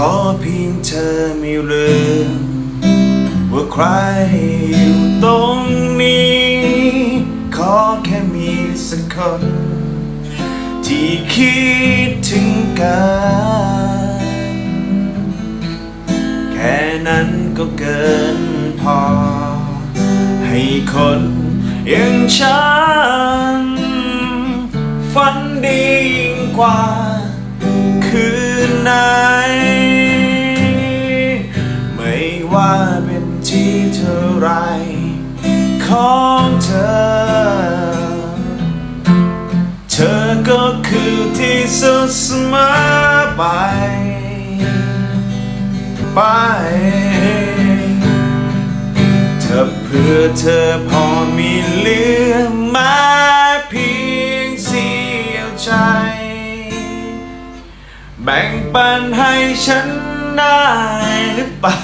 ขอเพียงเธอไม่ลืมว่าใครอยู่ตรงนี้ ขอแค่มีสักคน ที่คิดถึงกัน แค่นั้นก็เกินพอ ให้คนอย่างฉัน ฝันดียิ่งกว่า ว่าเป็นที่เท่าไรของเธอ เธอก็คือที่สุดเสมอไป ไป เธอเพื่อเธอพอมีเหลือมาเพียงเสี้ยวใจ แบ่งปันให้ฉัน ได้หรือเปล่า